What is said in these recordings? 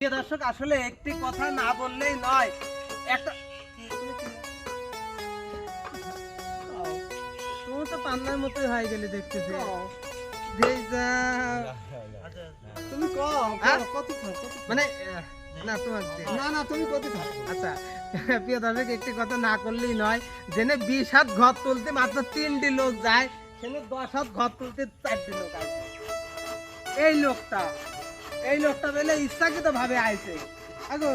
প্রিয় দর্শক আসলে একটি কথা না বললেই নয়। একটা তুমি তো পান্নার মতোই হয়ে গেলে দেখতেছি। তুমি হ্যাঁ? কত মানে না তোমার না না তুমি কত আচ্ছা প্রিয় দর্শক একটি কথা না করলেই নয়। জেনে বিশ হাত ঘর তুলতে মাত্র তিনটি লোক যায় সেখানে দশ হাত ঘর তুলতে চারটি লোক আসে। এই লোকটা এই লোকটা বেলে ইচ্ছাকৃত ভাবে আইছে। আগো।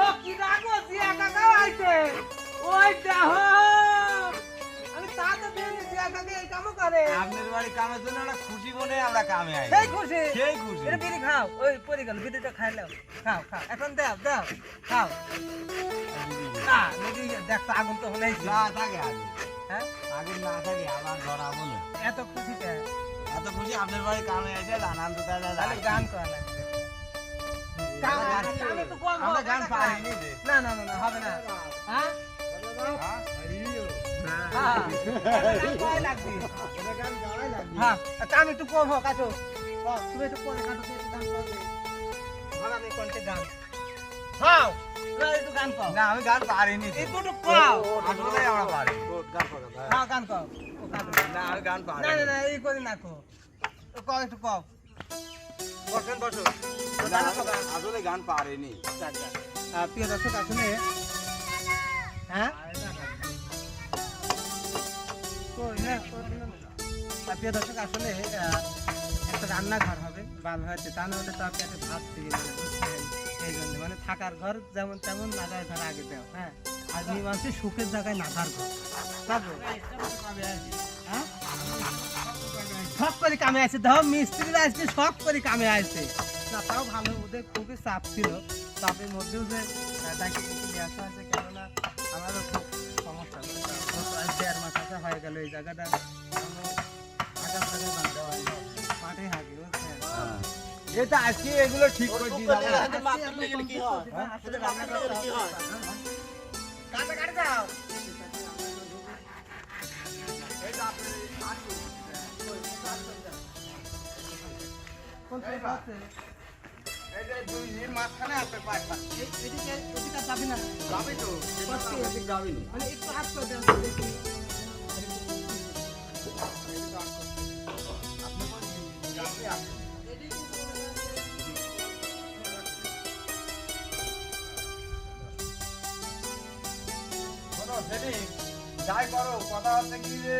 ও কি রাগো জিয়া কাকাও আইছে। ওই দেখো। আমি তা তো দেখিনি জিয়া কাকা এই কামও করে। আপনার বাড়ি কামের জন্য একটা খুশি মনে আমরা কামে আই সেই খুশি? সেই খুশি। এটা বিড়ি খাও। ওই পরে গেল বিড়িটা খাই নাও। খাও খাও। এখন দাও দাও খাও। না দেখ আগুন তো হলেই। না থাকে আগে হ্যাঁ? আগে না থাকে আবার ধরাবো না এত খুশিতে? এত খুশি আপনার বাড়ি কামে এসে আনন্দ তাহলে গান করা লাগবে। আমরা গান পারিনি না না না না হবে না। হ্যাঁ? হ্যাঁ? হ্যাঁ কাম একটু কম হোক হ্যাঁ, তুমি একটু পরে কাটো গান করবে। আমি কোনটা গান। হ্যাঁ। গান কর না আমি গান পারিনি। তো। একটু কও। আসলে আমরা পারি। গান পাকা হ্যাঁ গান কর। ও গান কর। না আমি গান না পারি না না এই করি না কো ও কও একটু কও। বসেন বসুন। না, আসলে গান পারিনি। আহ, প্রিয় দর্শক আসলে হ্যাঁ? না, না। প্রিয় দর্শক আসলে একটা রান্নাঘর হবে ভালো হয়েছে তা নাহলে তো আপনি একটা ভাত দিয়ে? মানে থাকার ঘর যেমন তেমন নাগার ঘর আগে দেও হ্যাঁ? আর মীমাংসী সুখের জায়গায় নাগার ঘর। পাবো হ্যাঁ? শখ করে কামে আছে দেখো মিস্ত্রিরা আসছে শখ করে কামে আসছে না, তাও ভালো, ওদের খুবই চাপ ছিল। চাপের মধ্যেও যে তাকে আসা হয়েছে, কেননা আমারও খুব সমস্যা। দেড় মাস আসা হয়ে গেল এই জায়গাটা। আগাম জায়গায় হয় মাঠে বুঝছেন এটা আজকে এগুলো ঠিক করে দিই দাদা আসলে রান্না করতে হবে। কাটে কাটে যাও কোন সাইড আছে? এই যে দুই দিন মাঝখানে আছে পাঁচটা এই- এদিকে এদিকে যাবি না যাবি তো পাঁচটি। যাবি না মানে একটু হাত করে দেন দেখি শোনো সেটি যাই করো কথা হচ্ছে কি যে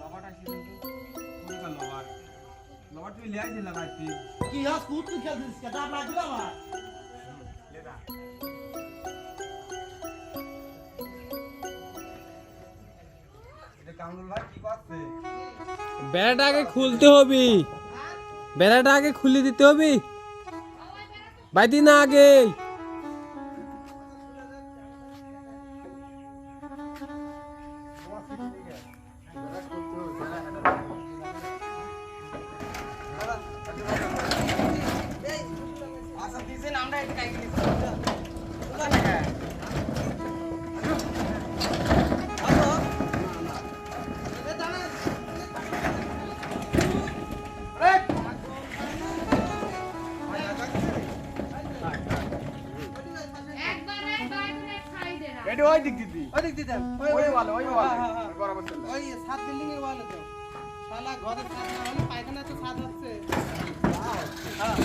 লবাটা কি লবার। লবার তুমি লিয়াই দিলা ভাই কি হাস কুত তুই খেলছিস কেটা লাগল আমার? এটা কামরুল ভাই কি করছে? বেড়াটা আগে খুলতে হবে। বেড়াটা আগে খুলে দিতে হবে। বাইদি না আগে। ওদিক দিতে ওই ওই ওয়ালে ওই ওয়ালে। হ্যাঁ, হ্যাঁ, হ্যাঁ। বরাবর ওই সাত বিল্ডিং এর ওয়ালে তো। শালা ঘরে ছাদ না হলে পায়খানা তো ছাদ হচ্ছে। হ্যাঁ।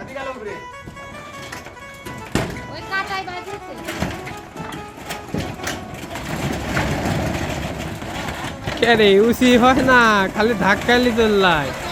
আদি গেল ঘুরে। ওই কাটাই বাজেছে কে রে উসি হয় না খালি ধাক্কালি চললাই তাহলে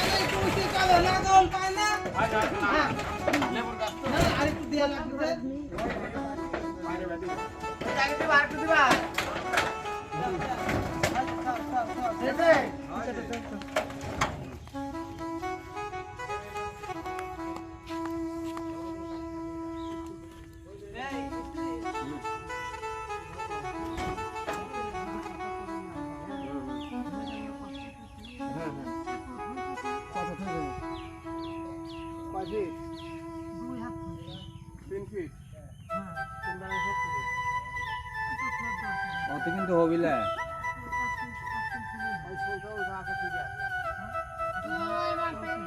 বিলে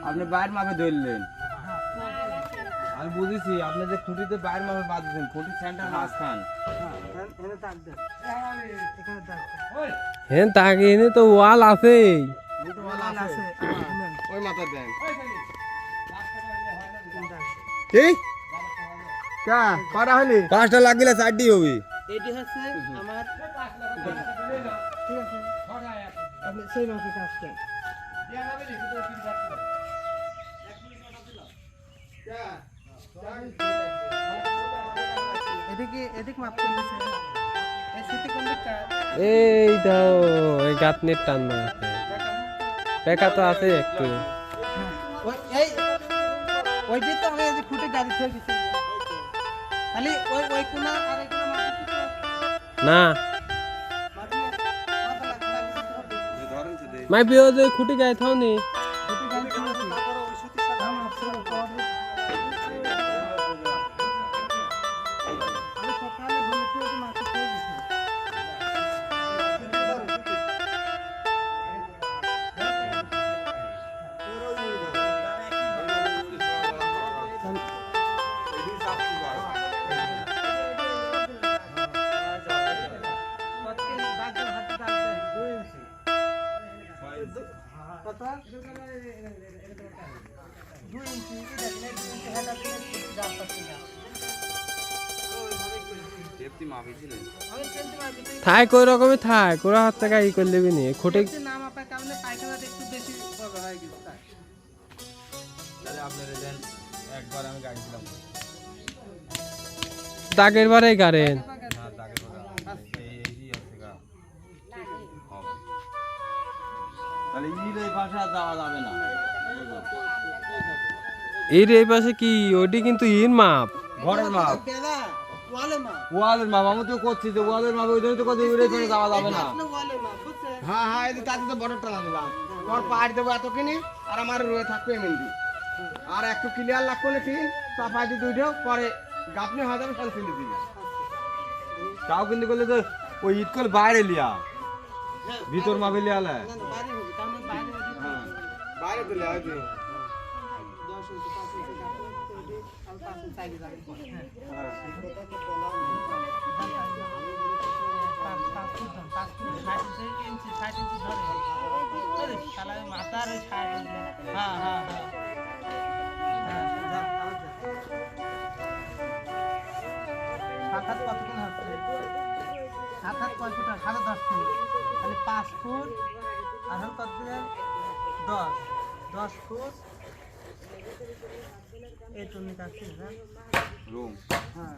আপনি বাইর মাপে ধরলেন। আমি বুঝেছি আপনি যে খুঁটিতে বাইর মাপে বাঁধেছেন খুঁটির সেন্টার মাঝখান। হ্যাঁ তাকে এনে তো ওয়াল আছে ওই ঠিক কা? করা হলি? পাঁচটা লাগিলে চারটি হবে। এটি হচ্ছে আমার এই দাও এই গাতনের টান মারছে পেকা তো আছে একটু। গাড়ি না। মাই বিয়ে খুঁটি গায়ে থাও নি। না। থাই কই রকমই থাই কোরা হাত থেকে ই করে লেবি নি খুঁটি একটু না মাপার কারণে পায়খানাটা একটু বেশি বড় হয়ে গেছে তাই। তাহলে আপনারা দেন একবার আমি গাড়ি দিলাম দাগের বারে গাড়েন না তাকে এই এই আছে গা তাহলে এই পাশে যাওয়া যাবে না। এর এই পাশে কি? ওটি কিন্তু ইর মাপ। ঘরের মাপ। বেলা, ওয়ালে মাপ। ওয়ালের মাপ আমি তো করছি যে ওয়ালের মাপ ওই জন্য তো কত ইরে ফেলে যাওয়া যাবে না। আপনার ওয়ালে মাপ, বুঝছেন? হ্যাঁ হ্যাঁ এই তাতে তো বড়টা লাগবে। তোর পাহাড় দেবো এত কিনি আর আমার রয়ে থাকবে এমনি আর একটু ক্লিয়ার লাগবে না ঠিক? চাপাই দিয়ে দুইটা পরে গাপনি হয়ে যাবে সব ফেলে দিবি। তাও কিন্তু করলে তো ওই ঈদ করলে বাইরে লিয়া। ভিতর মাপে লিয়া মাথার। হ্যাঁ, হ্যাঁ, হ্যাঁ। হ্যাঁ। সাত হাত কতক্ষণ হচ্ছে? সাত হাত কয় ফুট হয়? সাড়ে দশ ফুট তাহলে পাঁচ ফুট আর হল কত দশ দশ ফুট। এই তুমি কাছে রুম হ্যাঁ।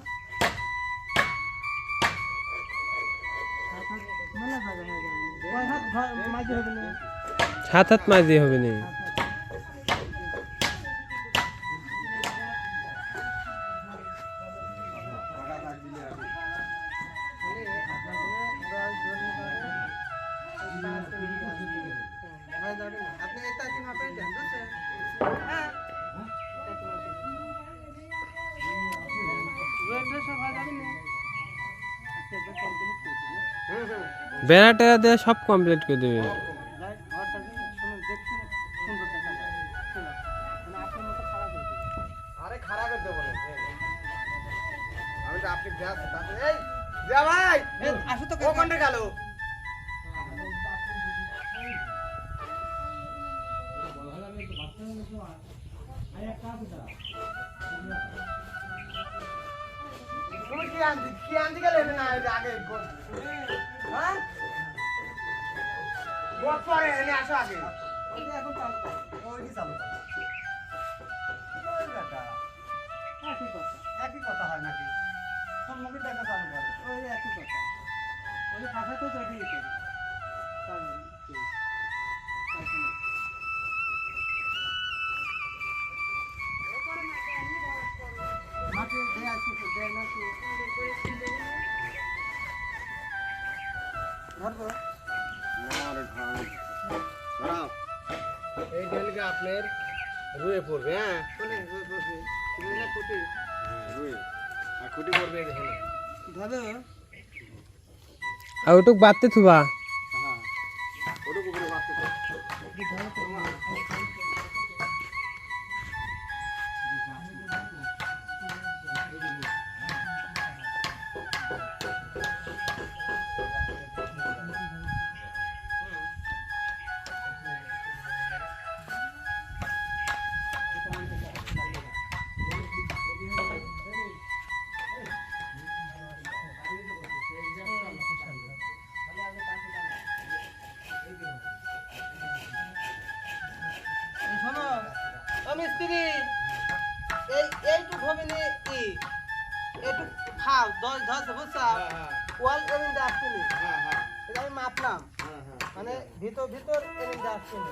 সাত হাত হয়ে হাত হবে না। সাত হাত মাঝে হবে নি। বেড়া টেরা দেওয়া সব কমপ্লিট করে দেবে। যাই, ঘরটা কিন্তু শুনুন, পরে এনে আসো আগে এখন চালু। ওই চালু? একই কথা, একই কথা হয় নাকি সব মুখের দেখা চালু করে ওই একই কথা। ওই তো। মাকে আসি? ধরবো? এই ডেলকে আপনার রুয়ে পড়বে হ্যাঁ কোনে? ওই বসে। তুমি না কুটি? রুয়ে আর খুঁটি পড়বে এখানে ধরো। আর ওটুক বাড়তে থুবা ওটুকু উপরে মারতে কি মিস্ত্রি এই এইটুক হবে নি কি এইটুক খাও দশ ধস বুঝছা? ওয়াল এমনি আসছে নি? এটা আমি মাপলাম। মানে ভিতর ভিতর এমনি আসছে নি।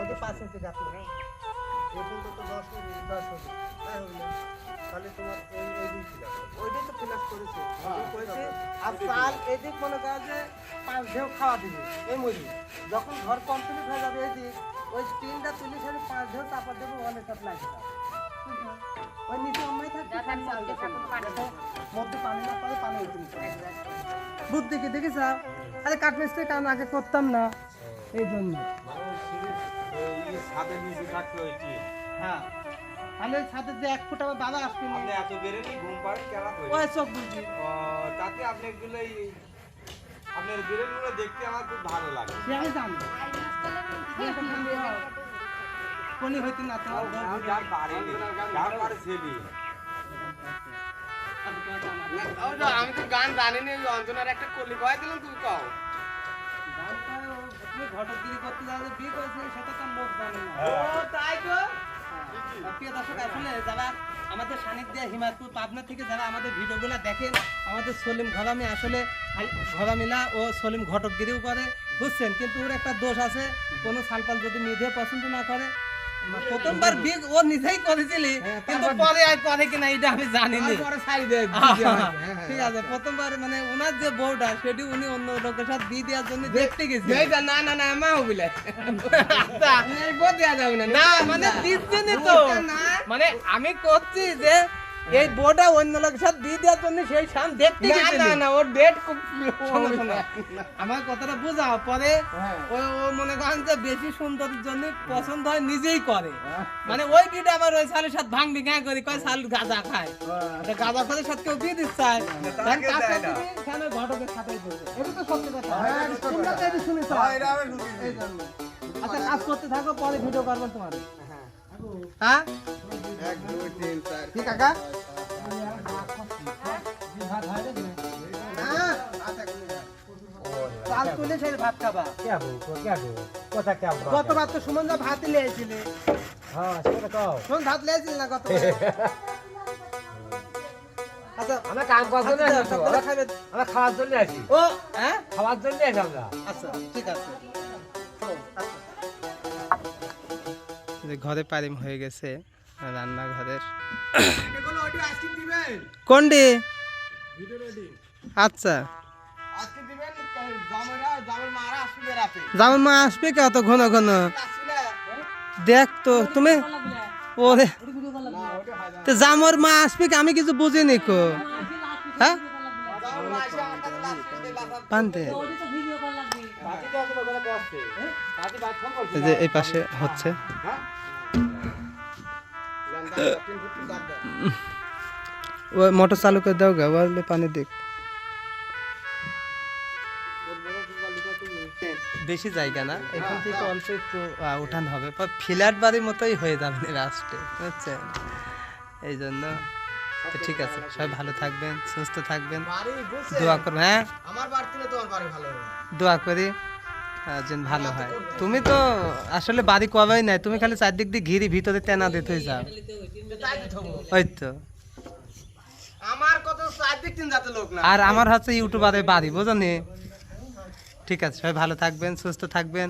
ওই পাঁচ ইঞ্চি গাছ ওইটাই তো ফিলাপ করেছে। করেছে। আর চাল এদিক মনে করা যে পাঁচ ঢেউ খাওয়া দিবে। এই মুড়ি যখন ঘর কমপ্লিট হয়ে যাবে এদিক ওই টিনটা তুলি সারি পাঁচ ঢেউ চাপা দেবো অনেক লাগে ওই নিচে চাল মধ্যে পানি না পানি উঠে বুদ্ধি কি দেখেছ? আরে কাঠমিস্ত্রি কাম আগে করতাম না। এই জন্য। ছাদের নিচে থাকতে হয়েছে। হ্যাঁ। তাহলে সাথে যে এক ফুট আমার দাদা আসবে না। আপনি এত বেরেনি ঘুম পাড়ে ওই বুঝি। তাতে আপনি এগুলো আপনার বেরেনগুলো দেখতে আমার খুব ভালো লাগে। সে আমি জানি। কোনি হইতে না আমি যার পারেনি যার পারে ছেলে আমি তো গান জানি না অঞ্জনার একটা কলি কয়ে দিলাম তুমি কও। তুমি ঘটকগিরি করতে যাও বিয়ে সেটা তো মুখ জানে না ও তাই তো? প্রিয় দর্শক আসলে যারা আমাদের সান্নিধ্যে হিমায়তপুর পাবনা থেকে যারা আমাদের ভিডিওগুলো দেখেন আমাদের সলিম ঘরামি আসলে ঘরামিলা ও সলিম ঘটকগিরিও করে বুঝছেন? কিন্তু ওর একটা দোষ আছে কোনো সালপাল যদি নিজে পছন্দ না করে প্রথমবার বিয়ে ও নিজেই করেছিলি কিন্তু পরে আর করে কিনা এটা আমি জানি না দে ঠিক আছে প্রথমবার মানে ওনার যে বউটা সেটি উনি অন্য লোকের সাথে দিয়ে দেওয়ার জন্য দেখতে গেছি। না না না মা হবিলে আচ্ছা, যাবে না মানে দিচ্ছে তো। মানে আমি করছি যে এই বউটা অন্য লোকের সাথে দিয়ে দেওয়ার জন্য সেই সাম দেখতে না না না ওর ডেট শোনো, শোনো। আমার কথাটা বুঝাও পরে হ্যাঁ। ও মনে করেন যে বেশি সুন্দরের জন্য পছন্দ হয় নিজেই করে। মানে ওই বিটা আবার ওই সালের সাথে ভাঙবি গাঁ করি কয় সাল গাঁজা খায়। এটা গাঁজা করে সাথে কেউ দিয়ে দিচ্ছে? সেখানে ঘটকের সাথেই দেবে এটা তো সত্যি কথা। তোমরা তো এটা শুনেছ। আচ্ছা কাজ করতে থাকো পরে ভিডিও করব তোমার হ্যাঁ? এক দুই তিন চার কি কাকা চাল তুলে সেই ভাত খাবা গতবার তো সুমন দা ভাত লিয়েছিলে। সুমন ভাত লিয়েছিল না গত আচ্ছা আমরা কাম করার জন্য আচ্ছা, আমরা খাওয়ার জন্য ও হ্যাঁ খাওয়ার জন্য আসি আমরা। আচ্ছা ঠিক আছে। ঘরে পারিম হয়ে গেছে। রান্নাঘরের। কোনটি? আচ্ছা। আজকে দিবেন জামাইরা জামাই মারা আসবে রাতে। জামাই মা আসবে কে অত ঘন ঘন? দেখ তো তুমি ওরে। তো জামর মা আসবে কি? আমি কিছু বুঝিনি কো। হ্যাঁ? পান্তে। করছি। এই যে এই পাশে হচ্ছে। ওই মোটর চালু করে দাও গা ওয়ালে পানি দেখ বেশি জায়গা না এখান থেকে অল্প একটু উঠান হবে ফ্ল্যাট বাড়ির মতোই হয়ে যাবে লাস্টে বুঝছেন এই জন্য তো ঠিক আছে সবাই ভালো থাকবেন সুস্থ থাকবেন। দোয়া করবেন হ্যাঁ? আমার বাড়ি তোমার বাড়ি ভালো দোয়া করি। যেন ভালো হয়। তুমি তো আসলে বাড়ি কবেই নাই তুমি খালি চারদিক দিয়ে ঘিরি ভিতরে তেনা দিতে যাও। ওই তো। আমার কত চারদিক তিন জাতের লোক না। আর আমার হচ্ছে ইউটিউবারে বাড়ি বোঝনি ঠিক আছে সবাই ভালো থাকবেন সুস্থ থাকবেন।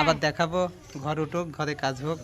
আবার দেখাবো ঘর উঠুক ঘরে কাজ হোক।